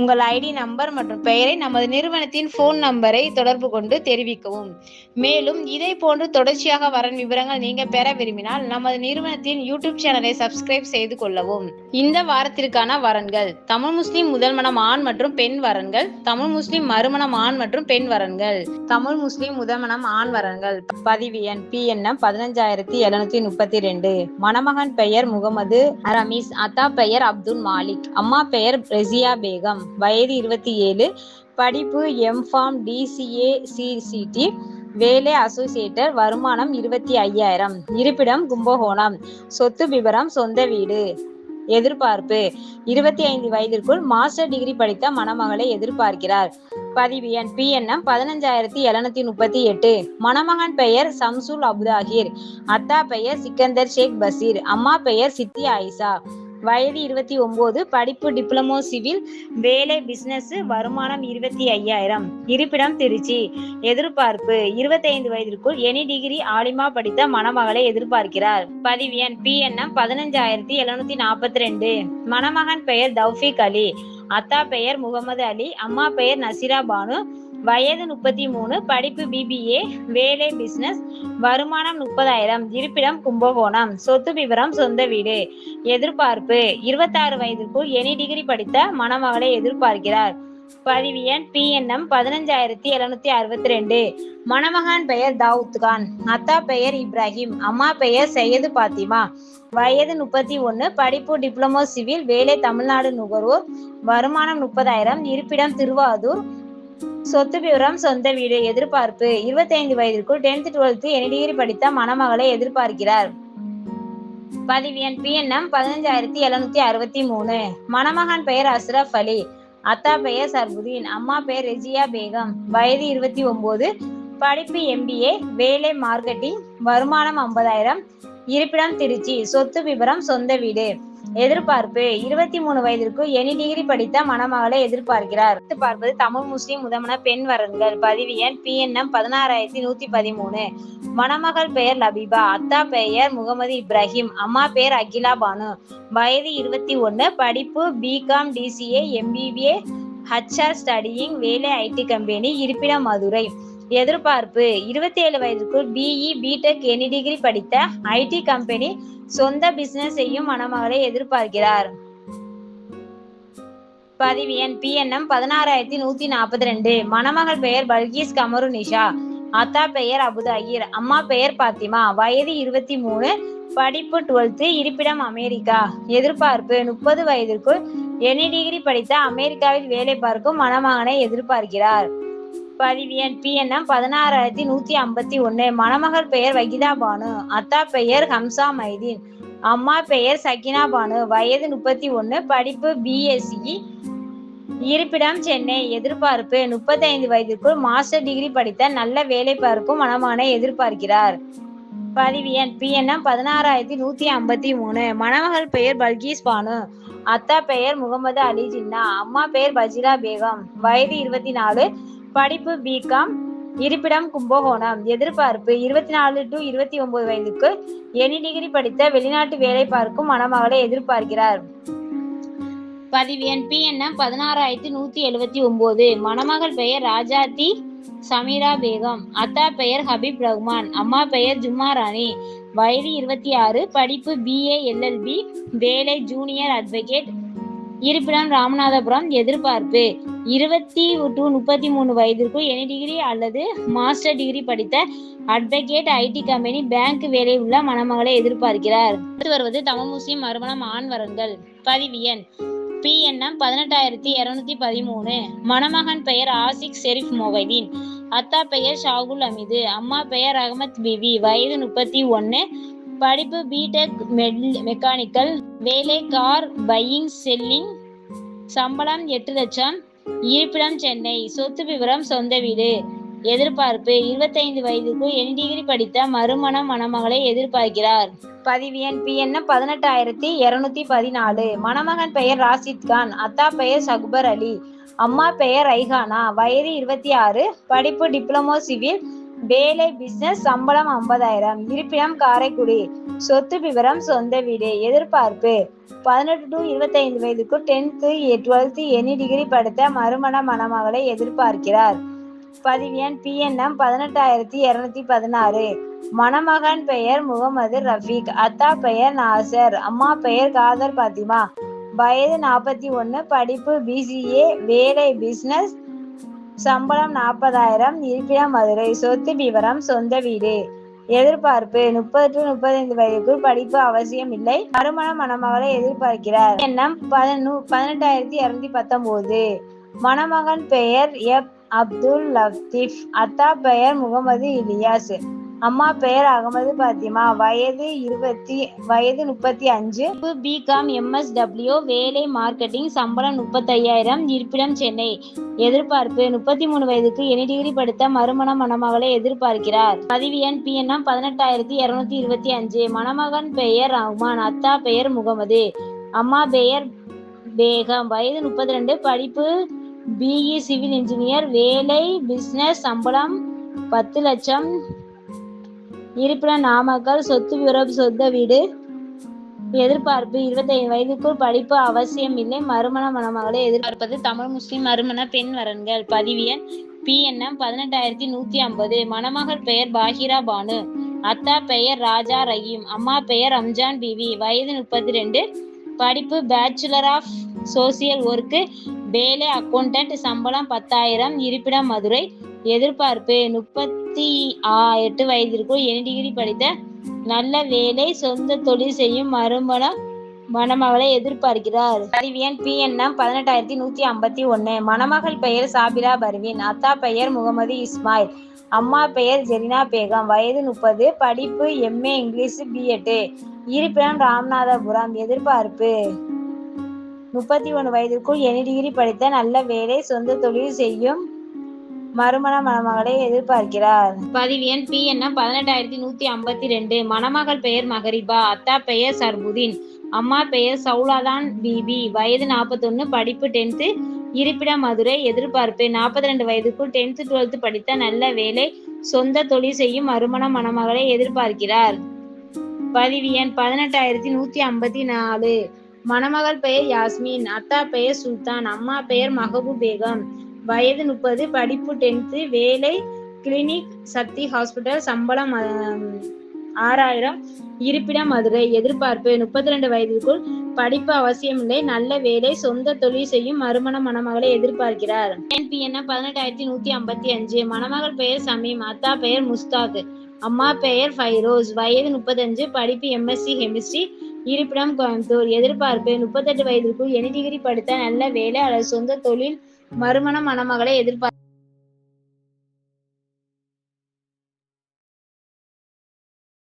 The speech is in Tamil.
உங்கள் ஐடி நம்பர் மற்றும் பெயரை நமது நிறுவனத்தின் ஃபோன் நம்பரை தொடர்பு கொண்டு தெரிவிக்கவும். மேலும் இதே போன்று தொடர்ச்சியாக வரன் விவரங்கள் நீங்க பெற விரும்பினால் நமது நிறுவனத்தின் யூடியூப் சேனலை சப்ஸ்கிரைப் செய்து கொள்ளவும். இந்த வாரத்திற்கான வரன்கள் தமிழ் முஸ்லிம் முதல்மணம் ஆண் மற்றும் பெண் வரன்கள் தமிழ் முஸ்லிம் மறுமணம் ஆண் மற்றும் பெண் வரன்கள் தமிழ் முஸ்லிம் முதல்மணம் ஆண் வரன்கள் பதிவு எண் பி எண்ணம் பதினஞ்சாயிரத்தி எழுநூத்தி முப்பத்தி ரெண்டு மணமகன் பெயர் முகமது ரமீஸ் அத்தா பெயர் அப்துல் மாலிக் அம்மா பெயர் ரெசியா பேகம் வயது இருபத்தி ஏழு படிப்பு எம்ஃபார்ம் டிசிஏ சிசிடி வேலை அசோசியேட்டர் வருமானம் இருபத்தி ஐயாயிரம். இருப்பிடம் கும்பகோணம். சொத்து விவரம் சொந்த வீடு. எதிர்பார்ப்பு. இருபத்தி ஐந்து வயதிற்குள் மாஸ்டர் டிகிரி படித்த மணமகளை எதிர்பார்க்கிறார். பதிவு எண் பி பதினஞ்சாயிரத்தி எழுநூத்தி முப்பத்தி எட்டு. மணமகன் பெயர் சம்சுல் அபுதாகிர். அத்தா பெயர் சிக்கந்தர் ஷேக் பசீர். அம்மா பெயர் சித்தி ஆயிஷா. வயது இருபத்தி ஒன்பது படிப்பு டிப்ளமோ சிவில் வேலை பிசினஸ் வருமானம் இருபத்தி ஐயாயிரம். இருப்பிடம் திருச்சி. எதிர்பார்ப்பு இருபத்தி ஐந்து வயதிற்குள் எனி டிகிரி ஆலிமா படித்த மணமகளை எதிர்பார்க்கிறார். பதிவு எண் பி எண்ணம் பதினஞ்சாயிரத்தி எழுநூத்தி நாற்பத்தி ரெண்டு. மணமகன் பெயர் தௌஃபிக் அலி. அத்தா பெயர் முகமது அலி. அம்மா பெயர் நசிரா பானு. வயது முப்பத்தி மூணு படிப்பு பிபிஏ வேலை பிசினஸ் வருமானம் முப்பதாயிரம் இருப்பிடம் கும்பகோணம் சொத்து விவரம் சொந்த வீடு. எதிர்பார்ப்பு இருபத்தாறு வயதிற்குள் எனி டிகிரி படித்த மணமகளை எதிர்பார்க்கிறார். பதிவு எண் பி பதினஞ்சாயிரத்தி எழுநூத்தி அறுபத்தி ரெண்டு. மணமகன் பெயர் தாவூத் கான் அத்தா பெயர் இப்ராஹிம் அம்மா பெயர் சையது பாத்திமா. வயது முப்பத்தி ஒன்னு படிப்பு டிப்ளமோ சிவில் வேலை தமிழ்நாடு நுகர்வோர் வருமானம் முப்பதாயிரம் இருப்பிடம் திருவாரூர் சொத்து விவரம் சொந்த வீடு எதிர்பார்ப்பு. இருபத்தி ஐந்து வயதிற்குள் டென்த் டுவெல்த் எனி டிகிரி படித்த மணமகளை எதிர்பார்க்கிறார். பதிவு எண் பிஎன்எம் பதினஞ்சாயிரத்தி எழுநூத்தி அறுபத்தி மூணு. மணமகன் பெயர் அஸ்ரப் அலி. அத்தா பெயர் சர்புதீன். அம்மா பெயர் ரெஜியா பேகம். வயது இருபத்தி ஒன்பது படிப்பு எம்பிஏ வேலை மார்க்கெட்டிங் வருமானம் ஐம்பதாயிரம். இருப்பிடம் திருச்சி. சொத்து விவரம் சொந்த வீடு. எதிர்பார்ப்பு. இருபத்தி மூணு வயதிற்கு எனி டிகிரி படித்த மணமகளை எதிர்பார்க்கிறார். பார்ப்பது தமிழ் முஸ்லிம் முதமன பெண் வரன்கள். பதிவு எண் பி எண்ணம் பதினாறாயிரத்தி நூத்தி பதிமூணு. மணமகள் பெயர் லபீபா அத்தா பெயர் முகமது இப்ராஹிம் அம்மா பெயர் அகிலா பானு. வயது இருபத்தி ஒன்னு படிப்பு B Com DCA MBBA HR studying வேலை ஐடி கம்பெனி இருப்பிடம் மதுரை. எதிர்பார்ப்பு. இருபத்தி ஏழு வயதுக்குள் BE B Tech any degree படித்த ஐடி கம்பெனி சொந்த பிசினஸ் செய்யும் மணமகளை எதிர்பார்க்கிறார். பதிவு எண் பிஎன்எம் பதினாறாயிரத்தி நூத்தி நாற்பத்தி ரெண்டு. மணமகள் பெயர் பல்கீஸ் கமரு நிஷா. அத்தா பெயர் அபுதாகிர் அம்மா பெயர் பாத்திமா. வயது இருபத்தி மூணு. படிப்பு டுவெல்த்து. இருப்பிடம் அமெரிக்கா. எதிர்பார்ப்பு முப்பது வயதிற்குள் எனி டிகிரி படித்த அமெரிக்காவில் வேலை பார்க்கும் மணமகனை எதிர்பார்க்கிறார். பதிவு எண் பிஎன்எம் பதினாறாயிரத்தி நூத்தி ஐம்பத்தி ஒன்னு. மணமகள் பெயர் வகிதா பானு. அத்தா பெயர் ஹம்சா மைதீன். அம்மா பெயர் சகினா பானு. வயது முப்பத்தி ஒன்னு. படிப்பு பிஎஸ்சி இருப்பிடம் சென்னை. எதிர்பார்ப்பு. முப்பத்தைந்து வயதிற்குள் மாஸ்டர் டிகிரி படித்த நல்ல வேலை பார்க்கும் மணமகனை எதிர்பார்க்கிறார். பதிவு எண் பிஎன்எம் பதினாறாயிரத்தி நூத்தி ஐம்பத்தி மூணு. மணமகள் பெயர் பல்கீஸ் பானு. அத்தா பெயர் முகமது அலி ஜின்னா. அம்மா பெயர் பஜிலா பேகம். வயது இருபத்தி நாலு. படிப்பு பிகாம் இருப்பிடம் கும்பகோணம். எதிர்பார்ப்பு இருபத்தி நாலு டு இருபத்தி ஒன்பது வயதுக்கு எனி டிகிரி படித்த வெளிநாட்டு வேலை பார்க்கும் மணமகளை எதிர்பார்க்கிறார். பதிவு என் பி பதினாறாயிரத்தி நூத்தி எழுபத்தி ஒன்பது. மணமகள் பெயர் ராஜாத்தி சமீரா பேகம். அத்தா பெயர் ஹபீப் ரஹ்மான். அம்மா பெயர் ஜும்மா ராணி. வயது இருபத்தி ஆறு. படிப்பு பிஏ எல்எல்பி வேலை ஜூனியர் அட்வொகேட் இருப்பிடம் ராமநாதபுரம். எதிர்பார்ப்பு இருபத்தி டு முப்பத்தி மூணு வயதிற்குள் எனி டிகிரி அல்லது மாஸ்டர் டிகிரி படித்த அட்வொகேட் ஐடி கம்பெனி பேங்க் வேலை உள்ள மணமகளை எதிர்பார்க்கிறார். அடுத்து வருவது தமிழ் முஸ்லிம் மறுமணம் ஆண் வரன்கள் பதிவு எண். பிஎன்எம் பதினெட்டாயிரத்தி இருநூத்தி பதிமூணு. மணமகன் பெயர் ஆசிக் ஷெரீப் மொஹதீன். அத்தா பெயர் ஷாகுல் அமீது. அம்மா பெயர் அகமத் பிபி. வயது முப்பத்தி ஒன்னு. படிப்பு பிடெக் மெக்கானிக்கல் வேலை கார் பையிங் செல்லிங் சம்பளம் எட்டு லட்சம். இருப்பிடம் சென்னை. சொத்து விவரம் சொந்த வீடு. எதிர்பார்ப்பு. இருபத்தைந்து வயதுக்குள் என் டிகிரி படித்த மறுமண மணமகளை எதிர்பார்க்கிறார். பதிவு எண் பி என்ன பதினெட்டாயிரத்தி இருநூத்தி பதினாலு. மணமகன் பெயர் ராசித் கான். அத்தா பெயர் சகுபர் அலி. அம்மா பெயர் ரைஹானா வயது இருபத்தி ஆறு. படிப்பு டிப்ளமோ சிவில். வேலை பிசினஸ் சம்பளம் ஐம்பதாயிரம். இருப்பிடம் காரைக்குடி. சொத்து விவரம் சொந்த வீடு. எதிர்பார்ப்பு. பதினெட்டு டு இருபத்தைந்து வயதுக்கு டென்த்து டுவெல்த்து எனி டிகிரி படித்த மறுமண மணமகளை எதிர்பார்க்கிறார். பதிவு எண் பிஎன்எம் பதினெட்டாயிரத்தி இருநூத்தி பதினாறு. மணமகன் பெயர் முகமது ரஃபீக். அத்தா பெயர் நாசர். அம்மா பெயர் காதர் பாத்திமா. வயது நாற்பத்தி ஒன்று படிப்பு பிசிஏ வேலை பிஸ்னஸ் சம்பளம் நாற்பதாயிரம் இருப்பிடம் மதுரை சொத்து விவரம் சொந்த வீடு. எதிர்பார்ப்பு முப்பது டு முப்பத்தைந்து வயதுக்குள் படிப்பு அவசியம் இல்லை. மறுமண மணமகளை எதிர்பார்க்கிறார். எண்ணம் பதினு பதினெட்டாயிரத்தி இருநூத்தி பத்தொன்பது. மணமகன் பெயர் எப் அப்துல் லத்தீப். அத்தா பெயர் முகமது இலியாஸ். அம்மா பெயர் அகமது பாத்திமா. வயது இருபத்தி வயது முப்பத்தி அஞ்சு. பிகாம் எம்எஸ்டபிள்யூ வேலை மார்க்கெட்டிங் சம்பளம் முப்பத்தையாயிரம். இருப்பிடம் சென்னை. எதிர்பார்ப்பு. முப்பத்தி மூணு வயதுக்கு எனி டிகிரி படித்த மறுமண மணமகளை எதிர்பார்க்கிறார். பதிவு எண் பி என்எம் பதினெட்டாயிரத்தி இருநூத்தி இருபத்தி அஞ்சு. மணமகன் பெயர் ரஹ்மான். அத்தா பெயர் முகமது. அம்மா பெயர் பேகம். வயது முப்பத்தி ரெண்டு படிப்பு பிஇ சிவில் இன்ஜினியர் வேலை பிசினஸ் சம்பளம் பத்து லட்சம். இருப்பினும் நாமக்கல் சொத்து விவரம் சொந்த வீடு. எதிர்பார்ப்பு இருபத்தைந்து வயதுக்குள் படிப்பு அவசியம் இல்லை மறுமண மணமகளை எதிர்பார்ப்பது தமிழ் முஸ்லிம் மறுமண பெண் வரன்கள். பதிவு எண் பிஎன்எம் பதினெட்டாயிரத்தி நூத்தி ஐம்பது. மணமகள் பெயர் பாஹிரா பானு. அத்தா பெயர் ராஜா ரஹீம். அம்மா பெயர் ரம்ஜான் பிவி. வயது முப்பத்தி ரெண்டு படிப்பு பேச்சுலர் ஆஃப் சோசியல் ஒர்க்கு வேலை அக்கௌண்டன்ட் சம்பளம் பத்தாயிரம். இருப்பிடம் மதுரை. எதிர்பார்ப்பு. முப்பத்தி ஆ எட்டு வயதிற்குள் என் டிகிரி படித்த நல்ல வேலை சொந்த தொழில் செய்யும் மறுமணம் மணமகளை எதிர்பார்க்கிறார். அறிவியன் பி என்எம் பதினெட்டாயிரத்தி நூத்தி ஐம்பத்தி ஒன்னு. மணமகள் பெயர் சாபிரா பர்வீன் அத்தா பெயர் முகமது இஸ்மாயில் அம்மா பெயர் ஜெரினா பேகம். வயது முப்பது படிப்பு எம்ஏ இங்கிலீஷ் பிஎட்டு இருப்பிடம் ராமநாதபுரம் எதிர்பார்ப்பு. முப்பத்தி ஒன்று வயதிற்குள் எனி டிகிரி படித்த நல்ல வேலை சொந்த தொழில் செய்யும் மறுமண மணமகளை எதிர்பார்க்கிறார். பதிவு எண் பி என்ன? பதினெட்டாயிரத்தி நூத்தி ஐம்பத்தி ரெண்டு. மணமகள் பெயர் மகரிபா அத்தா பெயர் சர்புதீன் அம்மா பெயர் சவுலாதான் பிபி. வயது நாற்பத்தொன்னு படிப்பு டென்த்து இருப்பிடம் மதுரை எதிர்பார்ப்பு. நாற்பத்தி ரெண்டு வயதுக்குள் டென்த்து டுவெல்த்து படித்த நல்ல வேலை சொந்த தொழில் செய்யும் மறுமண மணமகளை எதிர்பார்க்கிறார். பதிவு எண் பதினெட்டாயிரத்தி நூத்தி ஐம்பத்தி நாலு. மணமகள் பெயர் யாஸ்மின் அத்தா பெயர் சுல்தான் அம்மா பெயர் மஹபூ பேகம் வயது முப்பது படிப்பு டென்த்து வேலை கிளினிக் சக்தி ஹாஸ்பிட்டல் சம்பளம் ஆறாயிரம் இருப்பிடம் மதுரை எதிர்பார்ப்பு முப்பத்தி ரெண்டு வயதிற்குள் படிப்பு அவசியமில்லை நல்ல வேலை சொந்த தொழில் செய்யும் மறுமண மணமகளை எதிர்பார்க்கிறார். பதினெட்டாயிரத்தி நூத்தி ஐம்பத்தி அஞ்சு மணமகள் பெயர் சமீம் அத்தா பெயர் முஸ்தாக் அம்மா பெயர் ஃபைரோஸ் வயது முப்பத்தஞ்சு படிப்பு எம்எஸ்சி கெமிஸ்ட்ரி இருப்பிடம் கோயம்புத்தூர் எதிர்பார்ப்பு முப்பத்தெட்டு வயதிற்குள் எனி டிகிரி படித்த நல்ல வேலை அல்லது சொந்த தொழில் மறுமண மணமகளை எதிர்பார்த்து